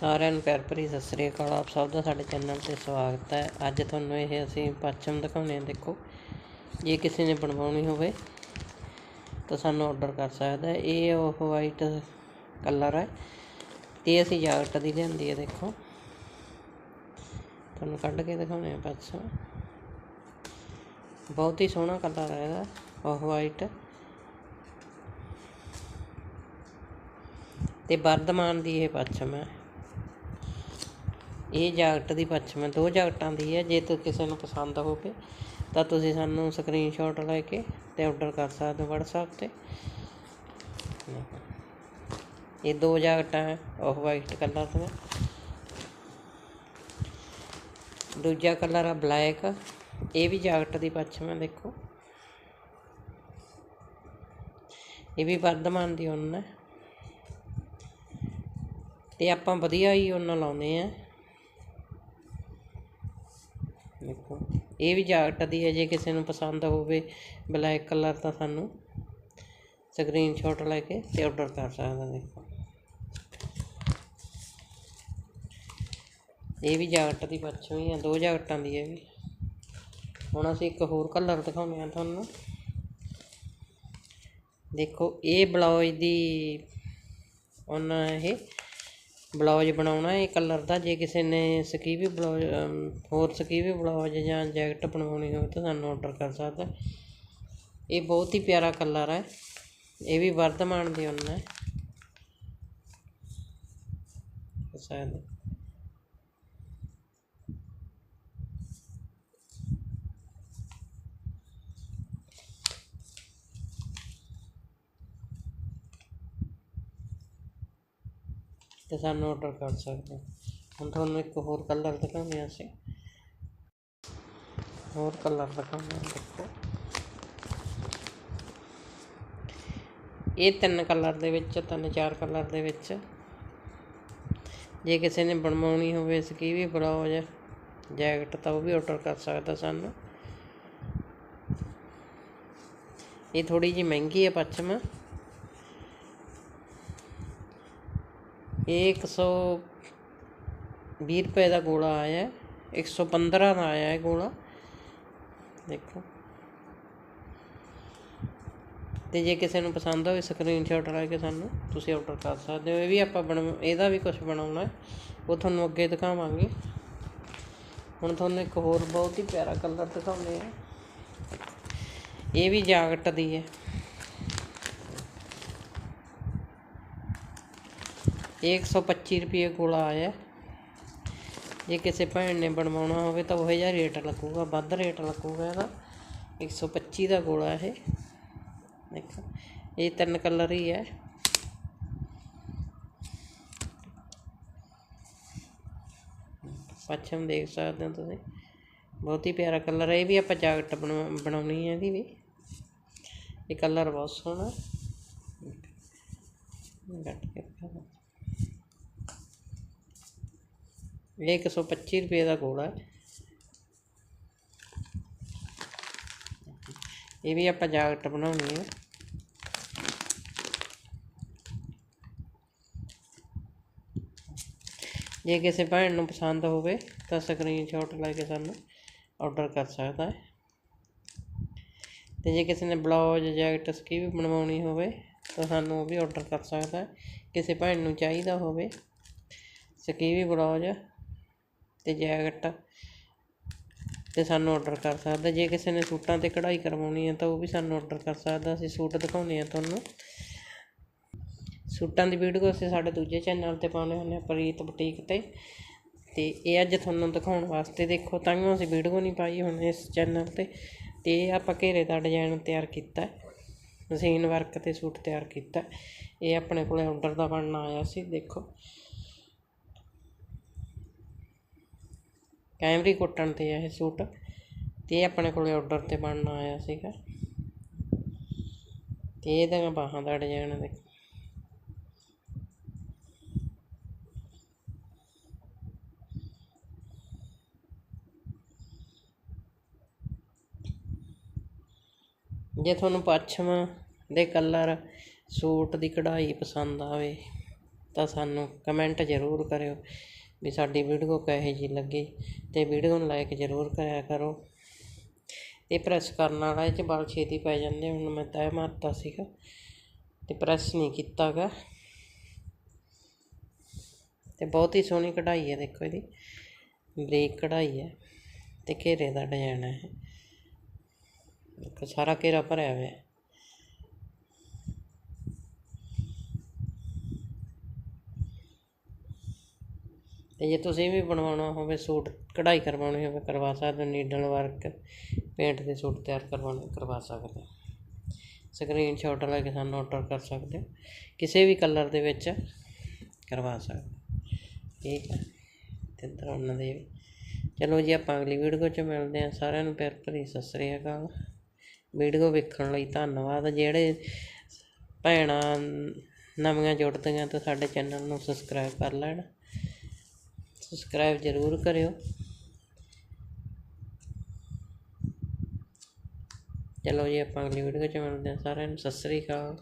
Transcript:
ਸਾਰਿਆਂ ਨੂੰ ਪਿਆਰ ਭਰੀ ਸਤਿ ਸ੍ਰੀ ਅਕਾਲ। ਆਪ ਸਭ ਦਾ ਸਾਡੇ ਚੈਨਲ ਤੇ ਸਵਾਗਤ ਹੈ। ਅੱਜ ਤੁਹਾਨੂੰ ਇਹ ਅਸੀਂ ਪੱਛਮ ਦਿਖਾਉਂਦੇ ਹਾਂ। ਦੇਖੋ, ਜੇ ਕਿਸੇ ਨੇ ਬਣਵਾਉਣੀ ਹੋਵੇ ਤਾਂ ਸਾਨੂੰ ਆਰਡਰ ਕਰ ਸਕਦਾ ਇਹ ਉਹ ਵਾਈਟ ਕਲਰ ਹੈ। ਤੇ ਅਸੀਂ ਜਾਕਟ ਦੀ ਲਿਆਂਦੀ ਹੈ, ਦੇਖੋ। ਤੁਹਾਨੂੰ ਕੱਢ ਕੇ ਦਿਖਾਉਂਦੇ ਹਾਂ ਪੱਛਮ ਬਹੁਤ ਹੀ ਸੋਹਣਾ ਕਲਰ ਹੈ ਇਹਦਾ, ਉਹ ਵਾਈਟ ਤੇ ਵਰਧਮਾਨ ਦੀ ਇਹ ਪੱਛਮ ਹੈ। ਇਹ ਜਾਕਟ ਦੀ ਪੱਛਮ ਹੈ ਦੋ ਜਾਕਟਾਂ ਦੀ ਹੈ, ਜੇ ਤੋ ਕਿਸੇ ਨੂੰ ਪਸੰਦ ਹੋਵੇ, ਤਾਂ ਤੁਸੀਂ ਸਾਨੂੰ ਸਕਰੀਨਸ਼ਾਟ ਲੈ ਕੇ ਤੇ ਆਰਡਰ ਕਰ ਸਕਦੇ ਹੋ WhatsApp ਤੇ। ਇਹ ਦੋ ਜਾਕਟਾਂ ਹੈ, ਉਹ ਵਾਈਟ ਕਲਰ ਦੀਆਂ। ਦੂਜਾ ਕਲਰ ਆ ਬਲੈਕ ਇਹ ਵੀ ਜਾਕਟ ਦੀ ਪੱਛਮ ਹੈ ਦੇਖੋ। ਇਹ ਵੀ ਵਰਧਮਾਨ ਦੀ ਉੱਨ ਹੈ। ਤੇ ਆਪਾਂ ਵਧੀਆ ਹੀ ਉਹਨਾਂ ਲਾਉਨੇ ਆ ਦੇਖੋ। ਇਹ ਵੀ ਜਾਕਟ ਦੀ ਹੈ, ਜੇ ਕਿਸੇ ਨੂੰ ਪਸੰਦ ਹੋਵੇ ਬਲੈਕ ਕਲਰ ਤਾਂ ਸਾਨੂੰ ਸਕਰੀਨਸ਼ਾਟ ਲੈ ਕੇ ਤੇ ਆਰਡਰ ਕਰ ਸਕਦਾ, ਦੇਖੋ। ਇਹ ਵੀ ਜਾਕਟ ਦੀ ਪੱਛਮੀ ਆ, ਦੋ ਜਾਕਟਾਂ ਦੀ ਹੈ ਵੀ। ਹੁਣ ਅਸੀਂ ਇੱਕ ਹੋਰ ਕਲਰ ਦਿਖਾਉਂਦੇ ਆ ਤੁਹਾਨੂੰ। ਦੇਖੋ, ਇਹ ਬਲਾਉਜ ਦੀ ਉਹਨਾਂ ਇਹ ਬਲਾਊਜ ਬਣਾਉਣਾ, ਇਹ ਕਲਰ ਦਾ, ਜੇ ਕਿਸੇ ਨੇ ਸਕੀਵੀ ਬਲਾਊਜ ਹੋਰ ਸਕੀਵੀ ਬਲਾਊਜ ਜਾਂ ਜੈਕਟ ਬਣਵਾਉਣੀ ਹੋਵੇ ਤਾਂ ਸਾਨੂੰ ਆਰਡਰ ਕਰ ਸਕਦਾ। ਇਹ ਬਹੁਤ ਹੀ ਪਿਆਰਾ ਕਲਰ ਹੈ, ਇਹ ਵੀ ਵਰਧਮਾਨ ਦੀ ਉਹਨਾਂ ਹੈ। ਸ਼ਾਇਦ ਅਤੇ ਸਾਨੂੰ ਔਡਰ ਕਰ ਸਕਦੇ ਹੁਣ ਤੁਹਾਨੂੰ ਇੱਕ ਹੋਰ ਕਲਰ ਦਿਖਾਉਂਦੇ ਹਾਂ ਅਸੀਂ। ਹੋਰ ਕਲਰ ਦਿਖਾਉਂਦੇ ਹਾਂ, ਦੇਖੋ। ਇਹ ਤਿੰਨ ਕਲਰ ਦੇ ਵਿੱਚ, ਤਿੰਨ ਚਾਰ ਕਲਰ ਦੇ ਵਿੱਚ। ਜੇ ਕਿਸੇ ਨੇ ਬਣਵਾਉਣੀ ਹੋਵੇ ਸਕੀ ਵੀ ਬਲਾਉਜ ਜੈਕਟ ਤਾਂ ਉਹ ਵੀ ਆਰਡਰ ਕਰ ਸਕਦਾ ਸਾਨੂੰ। ਇਹ ਥੋੜੀ ਜਿਹੀ ਮਹਿੰਗੀ ਹੈ, ਪੱਛਮ। ਇਹ 120 ਰੁਪਏ ਦਾ ਗੋਲਾ ਆਇਆ ਇੱਕ ਸੌ ਪੰਦਰਾਂ ਦਾ ਆਇਆ ਹੈ ਗੋਲਾ। ਦੇਖੋ। ਤੇ ਜੇ ਕਿਸੇ ਨੂੰ ਪਸੰਦ ਹੋਵੇ ਸਕਰੀਨਸ਼ਾਟ ਲੈ ਕੇ ਸਾਨੂੰ, ਤੁਸੀਂ ਆਰਡਰ ਕਰ ਸਕਦੇ ਹੋ। ਇਹ ਵੀ ਆਪਾਂ ਬਣ ਇਹਦਾ ਵੀ ਕੁਝ ਬਣਾਉਣਾ ਉਹ ਤੁਹਾਨੂੰ ਅੱਗੇ ਦਿਖਾਵਾਂਗੇ। ਹੁਣ ਤੁਹਾਨੂੰ ਇੱਕ ਹੋਰ ਬਹੁਤ ਹੀ ਪਿਆਰਾ ਕਲਰ ਦਿਖਾਉਂਦੇ ਆ ਇਹ ਵੀ ਜਾਗਟ ਦੀ ਹੈ। ਇਹ 125 ਰੁਪਏ ਗੋਲਾ ਆਇਆ। ਜੇ ਕਿਸੇ ਭੈਣ ਨੇ ਬਣਵਾਉਣਾ ਹੋਵੇ ਤਾਂ ਉਹ ਜਿਹਾ ਰੇਟ ਲੱਗੂਗਾ, ਵੱਧ ਰੇਟ ਲੱਗੂਗਾ ਇਹਦਾ। 125 ਦਾ ਗੋਲਾ ਇਹ। ਦੇਖੋ, ਇਹ ਤਿੰਨ ਕਲਰ ਹੀ ਹੈ ਪੱਛਮ ਦੇਖ ਸਕਦੇ ਹੋ ਤੁਸੀਂ। ਬਹੁਤ ਹੀ ਪਿਆਰਾ ਕਲਰ ਹੈ ਇਹ ਵੀ ਆਪਾਂ ਜਾਕਟ ਬਣਾਉਣੀ ਹੈ ਇਹਦੀ ਵੀ। ਇਹ ਕਲਰ ਬਹੁਤ ਸੋਹਣਾ। ਕੱਟ ਕੇ ਇਹ 125 ਰੁਪਏ ਦਾ ਗੋਲਾ ਹੈ। ਇਹ ਵੀ ਆਪਾਂ ਜਾਕਟ ਬਣਾਉਣੀ ਹੈ। ਜੇ ਕਿਸੇ ਭੈਣ ਨੂੰ ਪਸੰਦ ਹੋਵੇ ਤਾਂ ਸਕਰੀਨਸ਼ਾਟ ਲੈ ਕੇ ਸਾਨੂੰ ਆਰਡਰ ਕਰ ਸਕਦਾ ਹੈ। ਤੇ ਜੇ ਕਿਸੇ ਨੇ ਬਲਾਉਜ ਜੈਕਟ ਸਕੀ ਵੀ ਬਣਵਾਉਣੀ ਹੋਵੇ ਤਾਂ ਸਾਨੂੰ ਉਹ ਵੀ ਆਰਡਰ ਕਰ ਸਕਦਾ ਹੈ। ਕਿਸੇ ਭੈਣ ਨੂੰ ਚਾਹੀਦਾ ਹੋਵੇ ਸਕੀ ਵੀ ਬਲਾਉਜ ਅਤੇ ਜੈਕਟ ਅਤੇ ਸਾਨੂੰ ਔਡਰ ਕਰ ਸਕਦਾ। ਜੇ ਕਿਸੇ ਨੇ ਸੂਟਾਂ ਤੇ ਕਢਾਈ ਕਰਵਾਉਣੀ ਹੈ ਤਾਂ ਉਹ ਵੀ ਸਾਨੂੰ ਔਡਰ ਕਰ ਸਕਦਾ। ਅਸੀਂ ਸੂਟ ਦਿਖਾਉਂਦੇ ਹਾਂ ਤੁਹਾਨੂੰ। ਸੂਟਾਂ ਦੀ ਵੀਡੀਓ ਅਸੀਂ ਸਾਡੇ ਦੂਜੇ ਚੈਨਲ ਤੇ ਪਾਉਂਦੇ ਹੁੰਦੇ ਹਾਂ ਪ੍ਰੀਤ ਬੁਟੀਕ ਤੇ। ਅਤੇ ਇਹ ਅੱਜ ਤੁਹਾਨੂੰ ਦਿਖਾਉਣ ਵਾਸਤੇ ਦੇਖੋ ਤਾਂ ਅਸੀਂ ਵੀਡੀਓ ਨਹੀਂ ਪਾਈ ਹੁਣ ਇਸ ਚੈਨਲ ਤੇ। ਅਤੇ ਇਹ ਆਪਾਂ ਘੇਰੇ ਦਾ ਡਿਜ਼ਾਈਨ ਤਿਆਰ ਕੀਤਾ ਮਸ਼ੀਨ ਵਰਕ ਤੇ ਸੂਟ ਤਿਆਰ ਕੀਤਾ ਇਹ ਆਪਣੇ ਕੋਲੇ ਆਰਡਰ ਦਾ ਬਣਨਾ ਆਇਆ ਸੀ, ਦੇਖੋ। ਕੈਮਰੀ ਕੋਟਨ ਤੇ ਆ ਇਹ ਸੂਟ ਅਤੇ ਇਹ ਆਪਣੇ ਕੋਲ ਆਰਡਰ ਤੇ ਬਣਨਾ ਆਇਆ ਸੀਗਾ। ਅਤੇ ਇਹਦਾ ਬਾਹਾਂ ਦਾ ਡਿਜ਼ਾਈਨ ਦੇਖੋ। ਜੇ ਤੁਹਾਨੂੰ ਪੱਛਮ ਦੇ ਕਲਰ ਸੂਟ ਦੀ ਕਢਾਈ ਪਸੰਦ ਆਵੇ ਤਾਂ ਸਾਨੂੰ ਕਮੈਂਟ ਜ਼ਰੂਰ ਕਰਿਓ ਵੀ ਸਾਡੀ ਵੀਡੀਓ ਕਿਹੋ ਜਿਹੀ ਲੱਗੀ। ਅਤੇ ਵੀਡੀਓ ਨੂੰ ਲਾਈਕ ਜ਼ਰੂਰ ਕਰਿਆ ਕਰੋ। ਇਹ ਪ੍ਰੈਸ ਕਰਨ ਵਾਲਾ ਇਹ 'ਚ ਬਲ ਛੇਤੀ ਪੈ ਜਾਂਦੇ ਹੁਣ ਮੈਂ ਤੈਅ ਮਾਰਤਾ ਸੀਗਾ ਤੇ ਪ੍ਰੈਸ ਨਹੀਂ ਕੀਤਾ ਗਾ ਤੇ ਬਹੁਤ ਹੀ ਸੋਹਣੀ ਕਢਾਈ ਹੈ ਦੇਖੋ ਇਹਦੀ। ਬਰੀਕ ਕਢਾਈ ਹੈ ਤੇ ਘੇਰੇ ਦਾ ਡਿਜ਼ਾਈਨ ਹੈ ਇਹ। ਸਾਰਾ ਘੇਰਾ ਭਰਿਆ ਹੋਇਆ ਹੈ। ਅਤੇ ਜੇ ਤੁਸੀਂ ਵੀ ਬਣਵਾਉਣਾ ਹੋਵੇ ਸੂਟ, ਕਢਾਈ ਕਰਵਾਉਣੀ ਹੋਵੇ, ਕਰਵਾ ਸਕਦੇ ਹੋ, ਨੀਡਲ ਵਰਕ, ਪੇਂਟ ਦੇ ਸੂਟ ਤਿਆਰ ਕਰਵਾਉਣੇ, ਕਰਵਾ ਸਕਦੇ ਹੋ। ਸਕਰੀਨਸ਼ਾਟ ਲੈ ਕੇ ਸਾਨੂੰ ਆਰਡਰ ਕਰ ਸਕਦੇ ਹੋ। ਕਿਸੇ ਵੀ ਕਲਰ ਦੇ ਵਿੱਚ ਕਰਵਾ ਸਕਦੇ ਠੀਕ ਹੈ। ਤੇ ਇੱਧਰ ਦੇ ਵੀ। ਚਲੋ ਜੀ, ਆਪਾਂ ਅਗਲੀ ਵੀਡੀਓ 'ਚ ਮਿਲਦੇ ਹਾਂ। ਸਾਰਿਆਂ ਨੂੰ ਪਿਆਰ ਭਰੀ ਸਤਿ ਸ੍ਰੀ ਅਕਾਲ। ਵੀਡੀਓ ਵੇਖਣ ਲਈ ਧੰਨਵਾਦ। ਜਿਹੜੇ ਭੈਣਾਂ ਨਵੀਆਂ ਜੁੜਦੀਆਂ ਤਾਂ ਸਾਡੇ ਚੈਨਲ ਨੂੰ ਸਬਸਕ੍ਰਾਈਬ ਕਰ ਲੈਣ। ਸਬਸਕ੍ਰਾਈਬ ਜ਼ਰੂਰ ਕਰਿਓ। ਚਲੋ ਜੀ, ਆਪਾਂ ਅਗਲੀ ਵੀਡੀਓ 'ਚ ਮਿਲਦੇ ਹਾਂ ਸਾਰਿਆਂ ਨੂੰ। ਸਤਿ ਸ੍ਰੀ ਅਕਾਲ।